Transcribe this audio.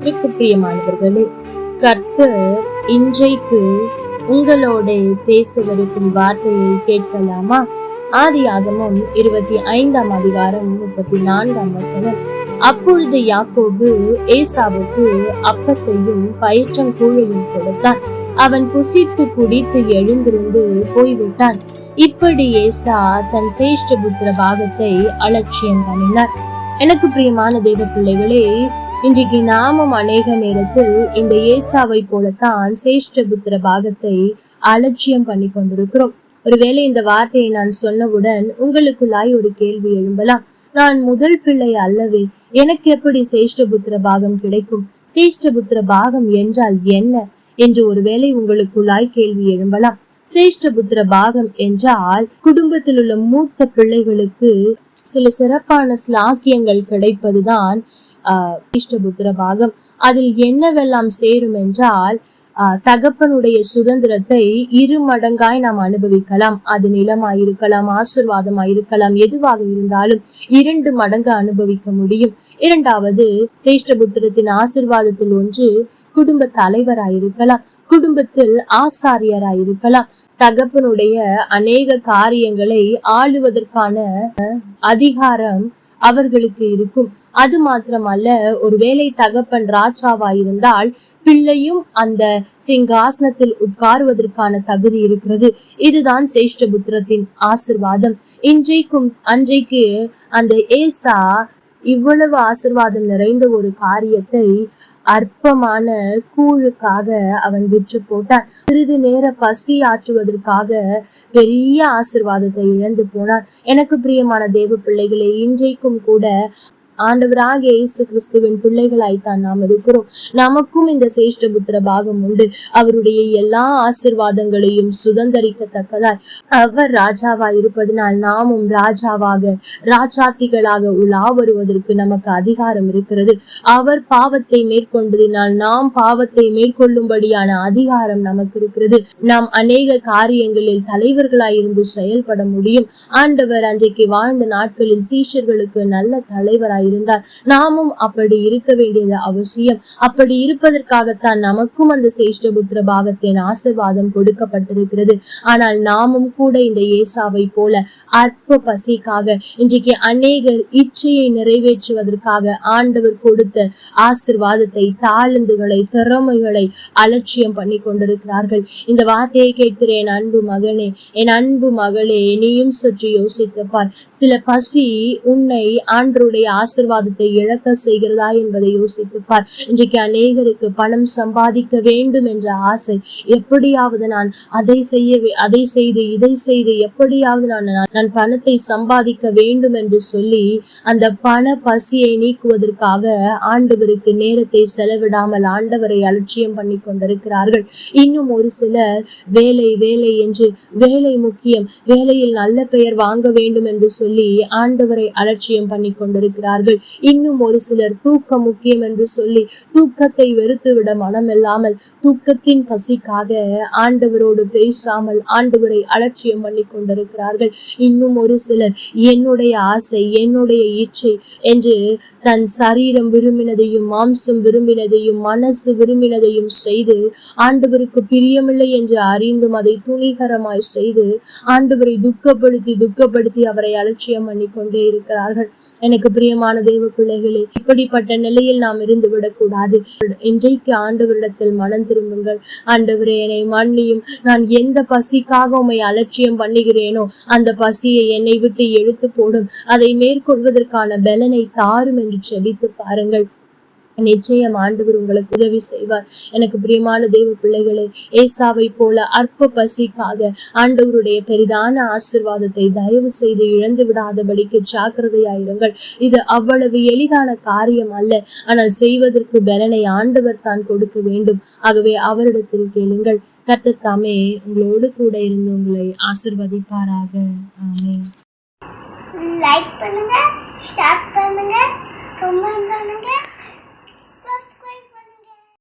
கர்த்தருக்கு பிரியமானவர்களே கர்த்தர் இன்றைக்கு உங்களோட பேசவிருக்கும் வார்த்தையை கேட்கலாமா? ஆதி ஆதியாகமம் இருபத்தி ஐந்தாம் அதிகாரம் முப்பத்தி நான்காம் வசனம். அப்பொழுது யாக்கோபு ஏசாவுக்கு அப்பத்தையும் பயிற்றங்கூழையும் கொடுத்தான். அவன் புசித்து குடித்து எழுந்திருந்து போய்விட்டான். இப்படி ஏசா தன் சேஷ்ட புத்திர பாகத்தை அலட்சியம் பண்ணினார். எனக்கு பிரியமான தேவ பிள்ளைகளே இன்றைக்கு நாமும் அநேக நேரத்தில் இந்த ஏசாவை போலத்தான் சேஷ்டபுத்திர பாகத்தை அலட்சியம் பண்ணி கொண்டிருக்கிறோம். ஒருவேளை இந்த வார்த்தையை நான் சொன்னவுடன் உங்களுக்குள்ளாய் ஒரு கேள்வி எழும்பலாம். நான் முதல் பிள்ளை அல்லவே எனக்கு எப்படி சேஷ்டபுத்திர பாகம் கிடைக்கும்? சேஷ்டபுத்திர பாகம் என்றால் என்ன? என்று ஒருவேளை உங்களுக்குள்ளாய் கேள்வி எழும்பலாம். சேஷ்டபுத்திர பாகம் என்றால் குடும்பத்தில் உள்ள மூத்த பிள்ளைகளுக்கு சில சிறப்பான ஸ்லாக்கியங்கள் கிடைப்பதுதான் இஷ்டபுத்திர பாகம். அதில் என்னவெல்லாம் சேரும் என்றால் தகப்பனுடைய சுதந்திரத்தை இரு மடங்காய் நாம் அனுபவிக்கலாம். அது நிலமாயிருக்கலாம் ஆசிர்வாதமாயிருக்கலாம் எதுவாக இருந்தாலும் இரண்டு மடங்கு அனுபவிக்க முடியும். இரண்டாவது சேஷ்டபுத்திரத்தின் ஆசிர்வாதத்தில் ஒன்று குடும்ப தலைவராயிருக்கலாம் குடும்பத்தில் ஆசாரியராயிருக்கலாம். தகப்பனுடைய அநேக காரியங்களை ஆளுவதற்கான அதிகாரம் அவர்களுக்கு இருக்கும். அது மாத்திரமல்ல ஒருவேளை தகப்பன் ராஜாவா இருந்தால் பிள்ளையும் அந்த சிங்காசனத்தில் உட்காருவதற்கான தகுதி இருக்கிறது. இதுதான் சேஷ்டபுத்திரத்தின் ஆசிர்வாதம். இன்றைக்கும் அன்றைக்கு அந்த ஏசா இவ்வளவு ஆசிர்வாதம் நிறைந்த ஒரு காரியத்தை அற்பமான கூழுக்காக அவன் விற்று போட்டான். சிறிது நேர பசி ஆற்றுவதற்காக பெரிய ஆசிர்வாதத்தை இழந்து போனான். எனக்கு பிரியமான தேவ பிள்ளைகளே இன்றைக்கும் கூட ஆண்டவராக இயேசு கிறிஸ்துவின் பிள்ளைகளாய்த்தான் நாம் இருக்கிறோம். நமக்கும் இந்த சேஷ்டபுத்திர பாகம் உண்டு. அவருடைய எல்லா ஆசிர்வாதங்களையும் சுதந்திரிக்கத்தக்கதாய் அவர் ராஜாவா இருப்பதனால் நாமும் ராஜாவாக ராஜாத்திகளாக உலா வருவதற்கு நமக்கு அதிகாரம் இருக்கிறது. அவர் பாவத்தை மேற்கொண்டதினால் நாம் பாவத்தை மேற்கொள்ளும்படியான அதிகாரம் நமக்கு இருக்கிறது. நாம் அநேக காரியங்களில் தலைவர்களாயிருந்து செயல்பட முடியும். ஆண்டவர் அன்றைக்கு வாழ்ந்த நாட்களில் சீஷர்களுக்கு நல்ல தலைவராய் இருந்தார் நாமும் அப்படி இருக்க வேண்டியது அவசியம். அப்படி இருப்பதற்காகத்தான் நமக்கும் அந்த சேஷ்டபுத்திர பாகத்தின் ஆசிர்வாதம் கொடுக்கப்பட்டிருக்கிறது. ஆனால் நாமும் கூட இந்த ஏசாவை போல அற்ப பசிக்காக இன்றைக்கு அநேகர் இச்சையை நிறைவேற்றுவதற்காக ஆண்டவர் கொடுத்த ஆசிர்வாதத்தை தாழ்ந்துகளை திறமைகளை அலட்சியம் பண்ணி கொண்டிருக்கிறார்கள். இந்த வார்த்தையை கேட்கிற என் அன்பு மகனே என் அன்பு மகளே நீயும் சற்று யோசித்து பார். சில பசி உன்னை ஆண்டருடைய ஆசிர்வாதத்தை இழக்க செய்கிறதா என்பதை யோசித்துப்பார். இன்றைக்கு அநேகருக்கு பணம் சம்பாதிக்க வேண்டும் என்ற ஆசை. எப்படியாவது நான் அதை செய்ய அதை செய்து இதை செய்து எப்படியாவது நான் நான் பணத்தை சம்பாதிக்க வேண்டும் என்று சொல்லி அந்த பண பசியை நீக்குவதற்காக ஆண்டவருக்கு நேரத்தை செலவிடாமல் ஆண்டவரை அலட்சியம் பண்ணி கொண்டிருக்கிறார்கள். இன்னும் ஒரு சிலர் வேலை வேலை என்று வேலை முக்கியம் வேலையில் நல்ல பெயர் வாங்க வேண்டும் என்று சொல்லி ஆண்டவரை அலட்சியம் பண்ணி கொண்டிருக்கிறார்கள். இன்னும் ஒரு சிலர் தூக்கம் முக்கியம் என்று சொல்லி தூக்கத்தை வெறுத்துவிட மனமில்லாமல் தூக்கத்தின் பசிக்காக ஆண்டவரோடு பேசாமல் ஆண்டவரை அலட்சியம் பண்ணி கொண்டிருக்கிறார்கள். இன்னும் ஒரு சிலர் என்னுடைய ஆசை என்னுடைய இச்சை என்று தன் சரீரம் விரும்பினதையும் மாம்சம் விரும்பினதையும் மனசு விரும்பினதையும் செய்து ஆண்டவருக்கு பிரியமில்லை என்று அறிந்தும் அதை துணிகரமாய் செய்து ஆண்டவரை துக்கப்படுத்தி துக்கப்படுத்தி அவரை அலட்சியம் பண்ணி கொண்டே இருக்கிறார்கள். எனக்கு பிரியமான தேவ பிள்ளைகளே இப்படிப்பட்ட நிலையில் நாம் இருந்து விடக்கூடாது இன்றைக்கு ஆண்டவரிடத்தில் மனம் திரும்புங்கள். ஆண்டவரே என்னை மன்னியும். நான் எந்த பசிக்காக உம்மை அலட்சியம் பண்ணுகிறேனோ அந்த பசியை என்னை விட்டு எடுத்து போடும். அதை மேற்கொள்வதற்கான பலனை தாரும் என்று செபித்து பாருங்கள். நிச்சயம் ஆண்டவர் உங்களுக்கு உதவி செய்வார். எனக்கு பிரியமான தேவ பிள்ளைகளே ஏசாவை போல அற்ப பசிக்காக ஆண்டவருடைய பெரிதான ஆசிர்வாதத்தை தயவு செய்து இழந்து விடாதபடிக்கு ஜாக்கிரதையாயிருங்கள் இது அவ்வளவு எளிதான காரியம் அல்ல. ஆனால் செய்வதற்கு பலனை ஆண்டவர் தான் கொடுக்க வேண்டும். ஆகவே அவரிடத்தில் கேளுங்கள். கர்த்தர் தாமே உங்களோடு கூட இருந்து உங்களை ஆசிர்வதிப்பாராக. ஆமே லைக் பண்ணுங்க ஷேர் பண்ணுங்க கமெண்ட் பண்ணுங்க.